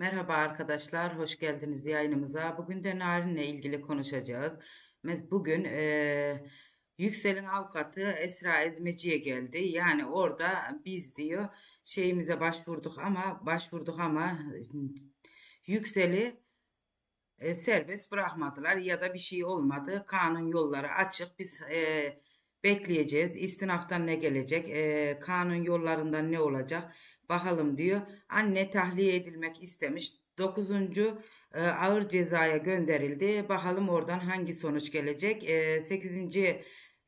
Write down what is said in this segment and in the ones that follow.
Merhaba arkadaşlar, hoş geldiniz yayınımıza. Bugün de Narin'le ilgili konuşacağız. Bugün eee, Yüksel'in avukatı Esra Ezmeci'ye geldi. Yani orada biz diyor şeyimize başvurduk ama başvurduk ama Yüksel'i e, serbest bırakmadılar ya da bir şey olmadı. Kanun yolları açık. Biz e, bekleyeceğiz. İstinaftan ne gelecek? E, kanun yollarından ne olacak? Bakalım diyor. Anne tahliye edilmek istemiş. Dokuzuncu e, ağır cezaya gönderildi. Bakalım oradan hangi sonuç gelecek? E, 8.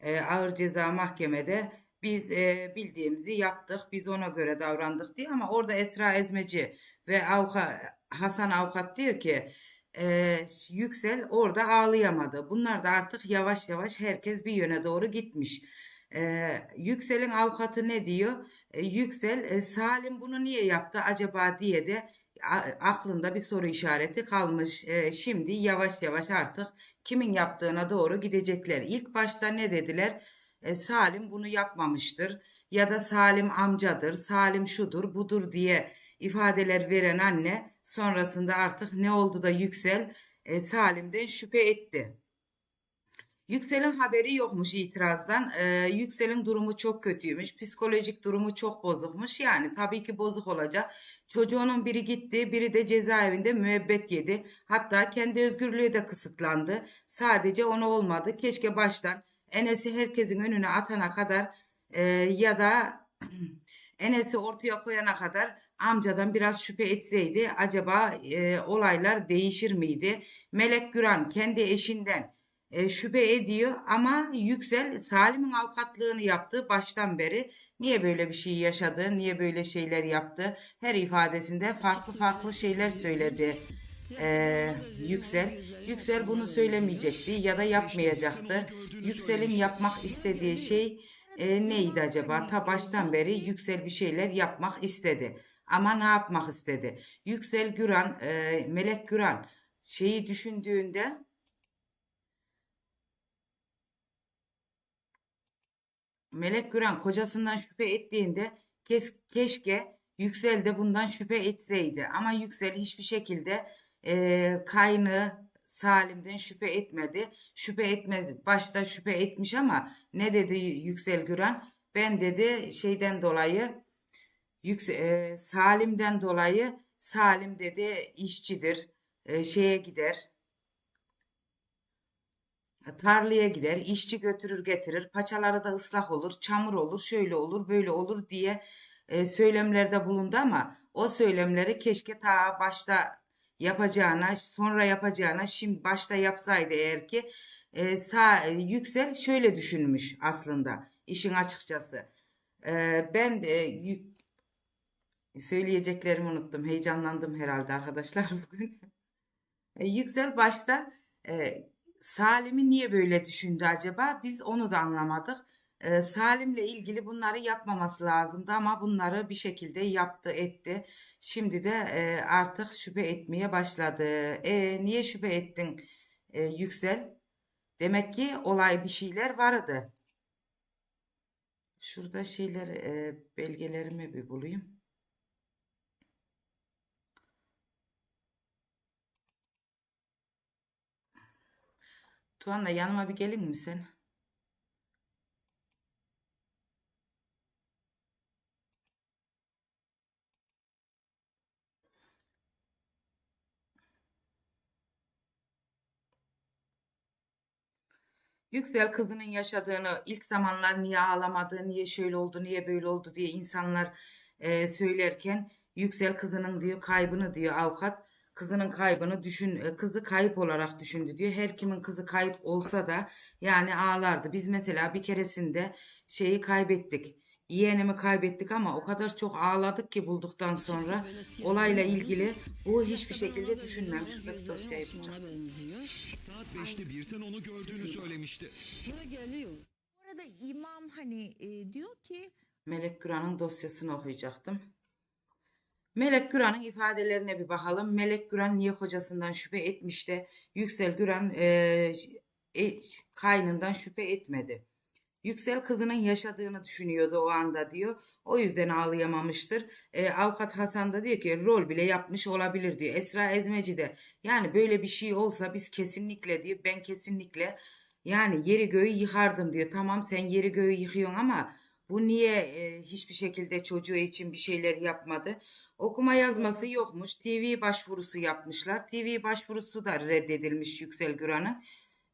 e, ağır ceza mahkemede biz e, bildiğimizi yaptık. Biz ona göre davrandık diye ama orada Esra Ezmeci ve avukat, Hasan avukat diyor ki e, Yüksel orada ağlayamadı. Bunlar da artık yavaş yavaş herkes bir yöne doğru gitmiş. E, Yüksel'in avukatı ne diyor? E, Yüksel e, Salim bunu niye yaptı acaba diye de aklında bir soru işareti kalmış. E, şimdi yavaş yavaş artık kimin yaptığına doğru gidecekler. İlk başta ne dediler? E, Salim bunu yapmamıştır ya da Salim amcadır, Salim şudur, budur diye ifadeler veren anne sonrasında artık ne oldu da Yüksel e, Salim'den şüphe etti. Yüksel'in haberi yokmuş itirazdan. Ee, Yüksel'in durumu çok kötüymüş. Psikolojik durumu çok bozukmuş. Yani tabii ki bozuk olacak. Çocuğunun biri gitti, biri de cezaevinde müebbet yedi. Hatta kendi özgürlüğü de kısıtlandı. Sadece onu olmadı. Keşke baştan Enes'i herkesin önüne atana kadar e, ya da Enes'i ortaya koyana kadar amcadan biraz şüphe etseydi acaba e, olaylar değişir miydi? Melek Güran kendi eşinden e, şüphe ediyor ama Yüksel Salim'in avukatlığını yaptığı baştan beri niye böyle bir şey yaşadı, niye böyle şeyler yaptı? Her ifadesinde farklı farklı şeyler söyledi e, Yüksel. Yüksel bunu söylemeyecekti ya da yapmayacaktı. Yüksel'in yapmak istediği şey e, neydi acaba? Ta baştan beri Yüksel bir şeyler yapmak istedi. Ama ne yapmak istedi? Yüksel Güran, e, Melek Güran şeyi düşündüğünde Melek Güran kocasından şüphe ettiğinde kes, keşke Yüksel de bundan şüphe etseydi. Ama Yüksel hiçbir şekilde e, kaynı Salim'den şüphe etmedi. Şüphe etmez. Başta şüphe etmiş ama ne dedi Yüksel Güran? Ben dedi şeyden dolayı Yüksel, e, Salim'den dolayı Salim dedi işçidir. E, şeye gider tarlaya gider, işçi götürür getirir, paçaları da ıslak olur, çamur olur, şöyle olur, böyle olur diye e, söylemlerde bulundu ama o söylemleri keşke ta başta yapacağına, sonra yapacağına, şimdi başta yapsaydı eğer ki e, sağ, Yüksel şöyle düşünmüş aslında işin açıkçası. E, ben yük- söyleyeceklerimi unuttum, heyecanlandım herhalde arkadaşlar bugün. E, Yüksel başta e, Salim'i niye böyle düşündü acaba? Biz onu da anlamadık. Salim'le ilgili bunları yapmaması lazımdı ama bunları bir şekilde yaptı, etti. Şimdi de artık şüphe etmeye başladı. E, niye şüphe ettin e, Yüksel? Demek ki olay bir şeyler vardı. Şurada şeyler e, belgelerimi bir bulayım. Tuanla yanıma bir gelin mi sen? Yüksel kızının yaşadığını ilk zamanlar niye ağlamadı, niye şöyle oldu, niye böyle oldu diye insanlar e, söylerken Yüksel kızının diyor kaybını diyor avukat kızının kaybını düşün e, kızı kayıp olarak düşündü diyor. Her kimin kızı kayıp olsa da yani ağlardı. Biz mesela bir keresinde şeyi kaybettik. Yeğenimi kaybettik ama o kadar çok ağladık ki bulduktan sonra olayla ilgili bu hiçbir şekilde düşünmemiş. Şuradaki dosyayı bulacağım. Saat 5'te bir sen onu gördüğünü söylemişti. Bura geliyor. Bu arada imam hani e, diyor ki Melek Güran'ın dosyasını okuyacaktım. Melek Güran'ın ifadelerine bir bakalım. Melek Güran niye kocasından şüphe etmiş de Yüksel Güran e, e, kaynından şüphe etmedi. Yüksel kızının yaşadığını düşünüyordu o anda diyor. O yüzden ağlayamamıştır. E, avukat Hasan da diyor ki rol bile yapmış olabilir diyor. Esra Ezmeci de yani böyle bir şey olsa biz kesinlikle diyor ben kesinlikle yani yeri göğü yıkardım diyor. Tamam sen yeri göğü yıkıyorsun ama bu niye e, hiçbir şekilde çocuğu için bir şeyler yapmadı? Okuma yazması yokmuş. TV başvurusu yapmışlar. TV başvurusu da reddedilmiş Yüksel Güran'ın.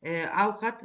E, avukat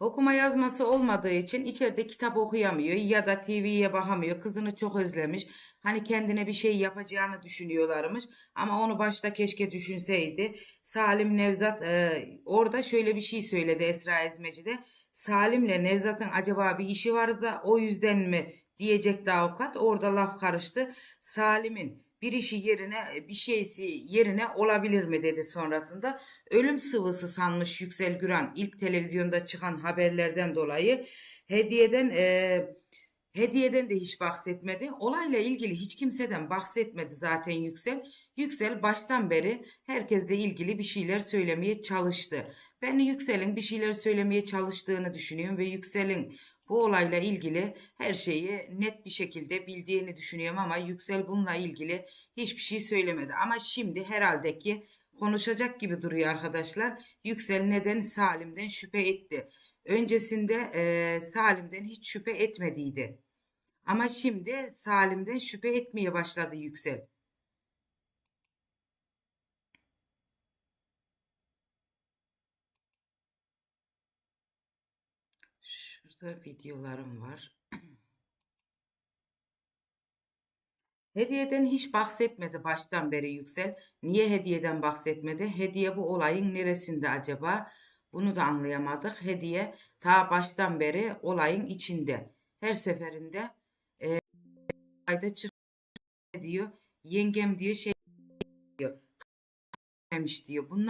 Okuma yazması olmadığı için içeride kitap okuyamıyor ya da TV'ye bakamıyor. Kızını çok özlemiş. Hani kendine bir şey yapacağını düşünüyorlarmış. Ama onu başta keşke düşünseydi. Salim Nevzat e, orada şöyle bir şey söyledi Esra Ezmeci'de. Salim'le Nevzat'ın acaba bir işi vardı da o yüzden mi diyecekti avukat. Orada laf karıştı. Salim'in bir işi yerine bir şeysi yerine olabilir mi dedi sonrasında. Ölüm sıvısı sanmış Yüksel Güran ilk televizyonda çıkan haberlerden dolayı hediyeden e, hediyeden de hiç bahsetmedi. Olayla ilgili hiç kimseden bahsetmedi zaten Yüksel. Yüksel baştan beri herkesle ilgili bir şeyler söylemeye çalıştı. Ben Yüksel'in bir şeyler söylemeye çalıştığını düşünüyorum ve Yüksel'in bu olayla ilgili her şeyi net bir şekilde bildiğini düşünüyorum ama Yüksel bununla ilgili hiçbir şey söylemedi. Ama şimdi herhalde ki konuşacak gibi duruyor arkadaşlar. Yüksel neden Salim'den şüphe etti. Öncesinde eee, Salim'den hiç şüphe etmediydi. Ama şimdi Salim'den şüphe etmeye başladı Yüksel. Şurada videolarım var. Hediyeden hiç bahsetmedi baştan beri Yüksel. Niye hediyeden bahsetmedi? Hediye bu olayın neresinde acaba? Bunu da anlayamadık. Hediye ta baştan beri olayın içinde. Her seferinde e, ayda çık diyor. Yengem diyor şey diyor. Demiş diyor. Bunlar